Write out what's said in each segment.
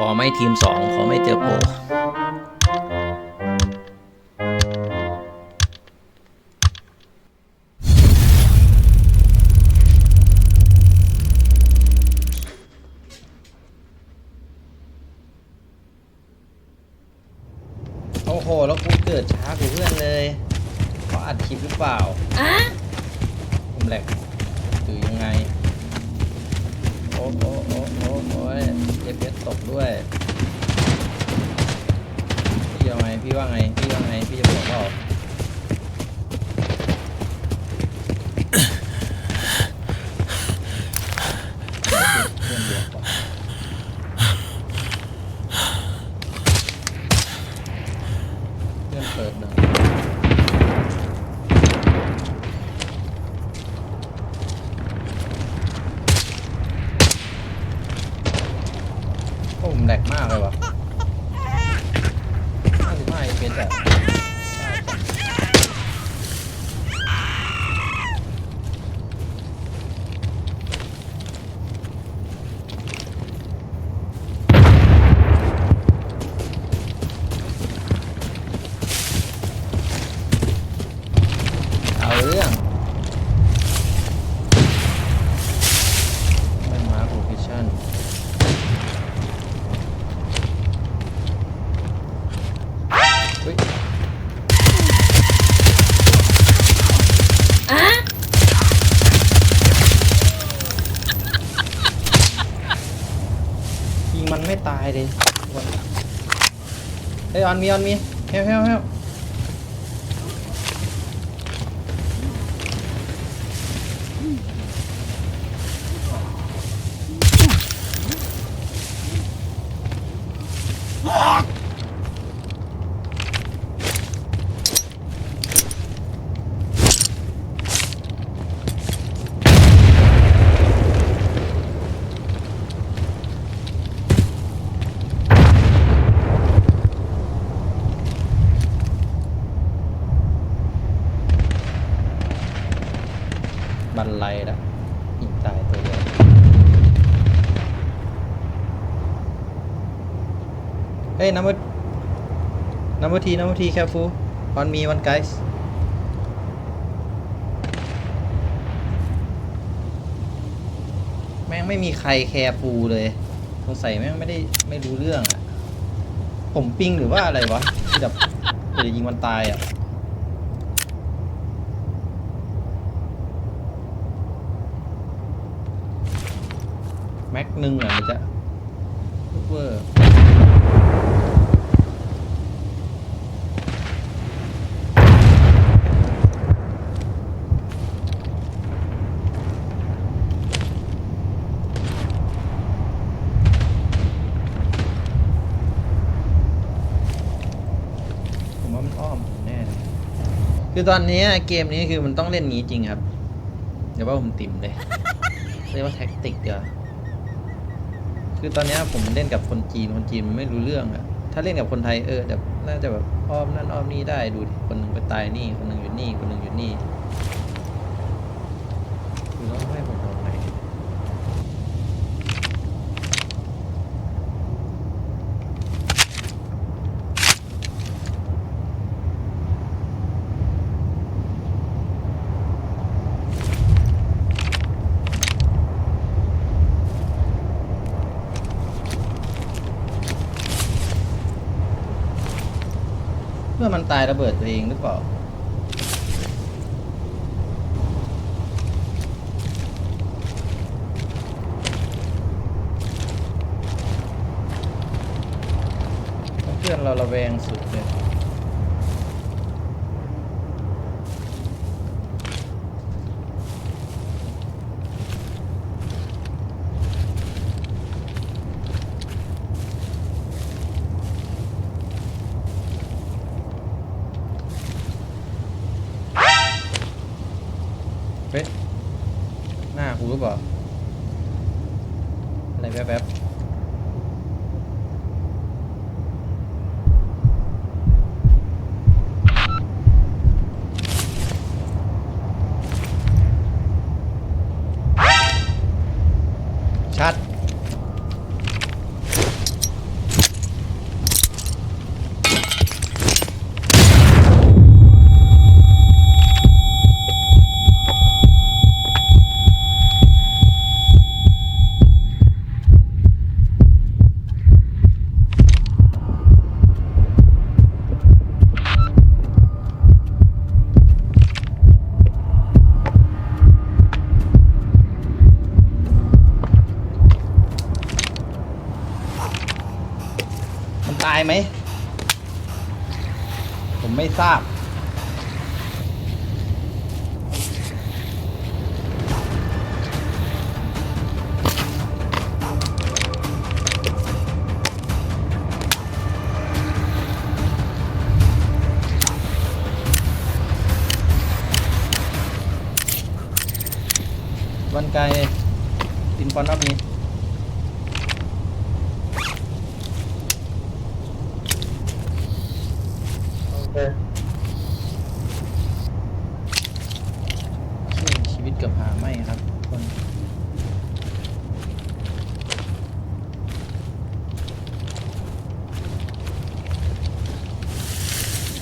ขอไม่ทีมสองขอไม่เจอโปรโอ้โห แล้วกูเกิดช้ากว่าเพื่อนเลยเขาอัดคลิปหรือเปล่า ผมแหลกหรือยังไง โอ้โอ้โอ้โอ้โอ้ยเจ็บเอสตกด้วยพี่ว่าไงพี่ว่าไงพี่ว่าไงพี่จะบอกเปล่าเพื่อนเดียวก่อนเพื่อนเปิดหนึ่งโอ้ผมแหลกมากเลยวะ 55เออนมีออนมีเฮลเฮลเฮล เฮ้ย number number T number T careful on me one guys แม่งไม่มีใครแคร์ฟูเลยสงสัยแม่งไม่ได้ไม่รู้เรื่องอะผมปิงหรือว่าอะไรวะที่แบบเดี๋ยวยิงมันตายอะแม็กหนึ่งอะมันจะเวอร์ผมว่ามันอ้อมผมแน่เลย คือตอนนี้เกมนี้คือมันต้องเล่นงี้จริงครับ เดี๋ยวว่าผมติ่มเลย เรียกว่าแท็กติกเดียวาคือตอนเนี้ยผมเล่นกับคนจีนคนจีนมันไม่รู้เรื่องอะถ้าเล่นกับคนไทยเออแบบน่าจะแบบอ้อมนั่นอ้อมนี่ได้ดูดิคนหนึ่งไปตายนี่คนหนึ่งอยู่นี่คนหนึ่งอยู่นี่คือต้องให้ผมทำไงดี เมื่อมันตายระเบิดตัวเองหรือเปล่าเพื่อนเราระแวงสุดเลย เฮ้ย ว่าอะไรแบบๆชัดายไหม ผมไม่ทราบ วันไกลอินฟอนอฟนี้ โอเคช่วยชีวิตเกือบหาไม่ครับทุกคน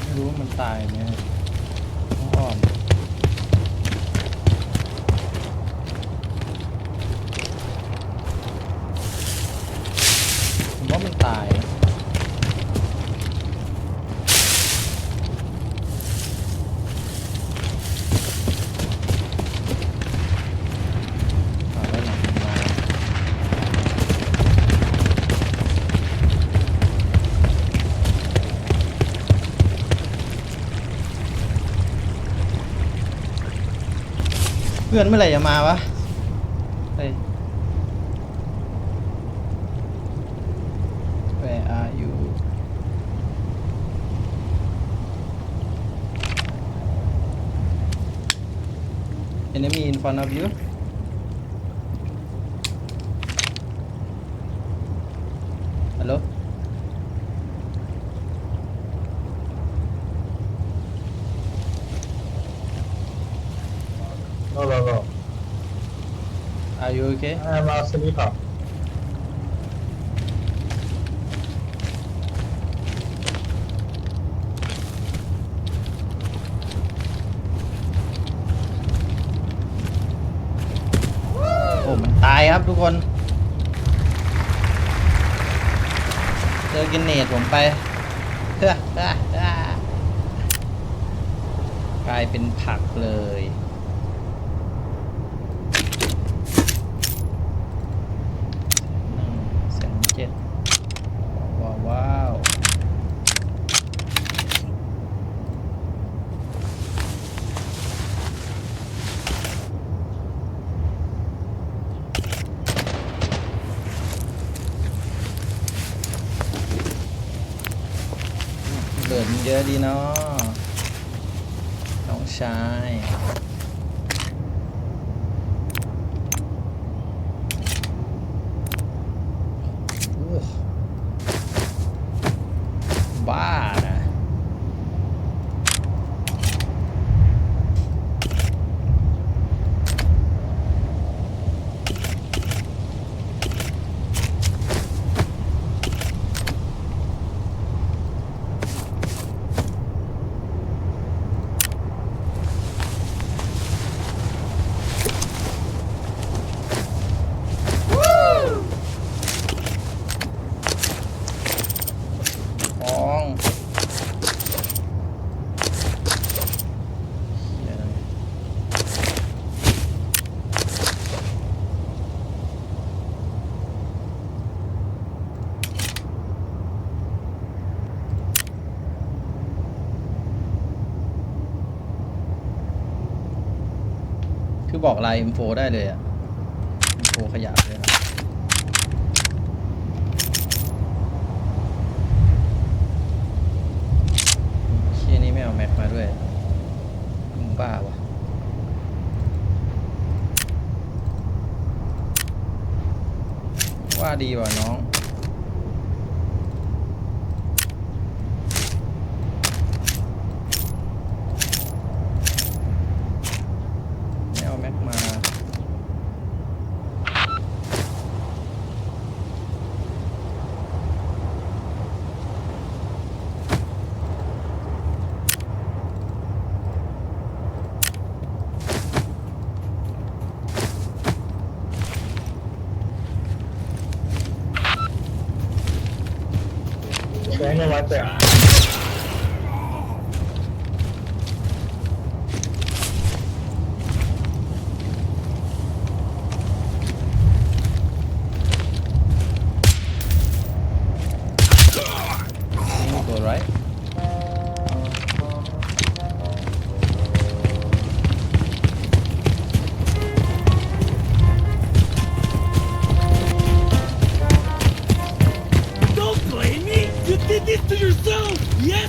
ไม่รู้ว่ามันตายไหมต้องอ้อม พื่อนเมื่อไหร่จะมาวะเฮ้ย Where are you Enemy in front of you okay? I am a sleeper. โอ้มันตายครับทุกคน เจอกินเนตผมไปเฮ้อกลายเป็นผักเลยหนึ่งแสนเจ็ดว้าวว้าว เดินเยอะดีเนาะน้องชายโอ้บ้านะ ฟองเหี้ยอะไร คือบอกลาย M4 ได้เลยอะ M4 ขยับเลยครับเชี่ยนี่ไม่เอาแม็กมาด้วยมึงบ้าวะว่าดีว่ะน้อง ไม่เอาแม็กมา แบ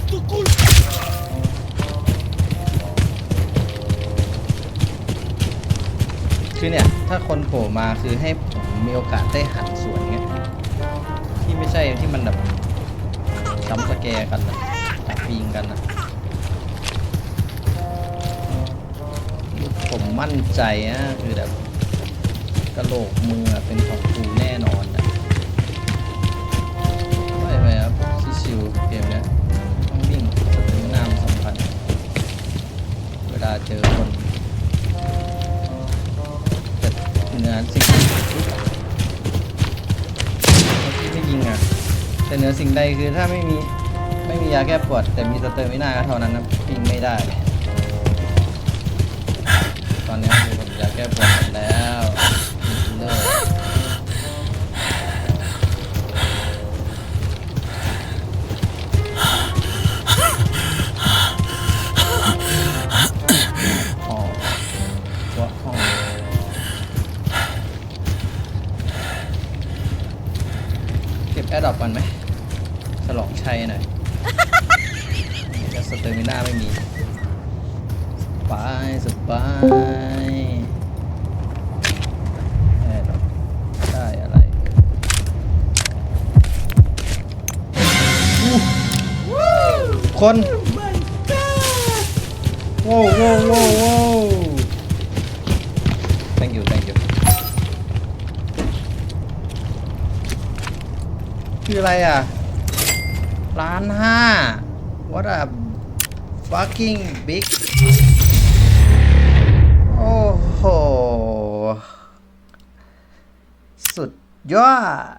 tu culo! คือเนี่ย ถ้าคนโผล่มาคือให้ผมมีโอกาสได้หันสวนเงี้ยที่ไม่ใช่ที่มันแบบซ้ำสแกรกันนะจัดปีงกันนะผมมั่นใจนะคือแบบกระโหลกมือเป็นของกูแน่นอนนะไม่ไปครับชิวๆเกมเนี้ย วลาเจอคนแต่เหนือสิ่งที่ไม่ยิงอะแต่เหนือสิ่งใดคือถ้าไม่มีไม่มียาแก้ปวด แต่มีสเตอร์ไมินาก็เท่านั้นนะยิงไม่ได้ตอนนี้คือผมยาแก้ปวดหมดแล้วเลิก เก็บแอดดอปกันไหมฉลองชัยหน่อยแล้วสเตอร์มินาไม่มีสบายสบายแอดดอปได้อะไรอู้คนโว้วโว้วโว้วโว้ว thank you thank you คืออะไรอะล้านห้า what a fucking big โอ้โห สุดยอด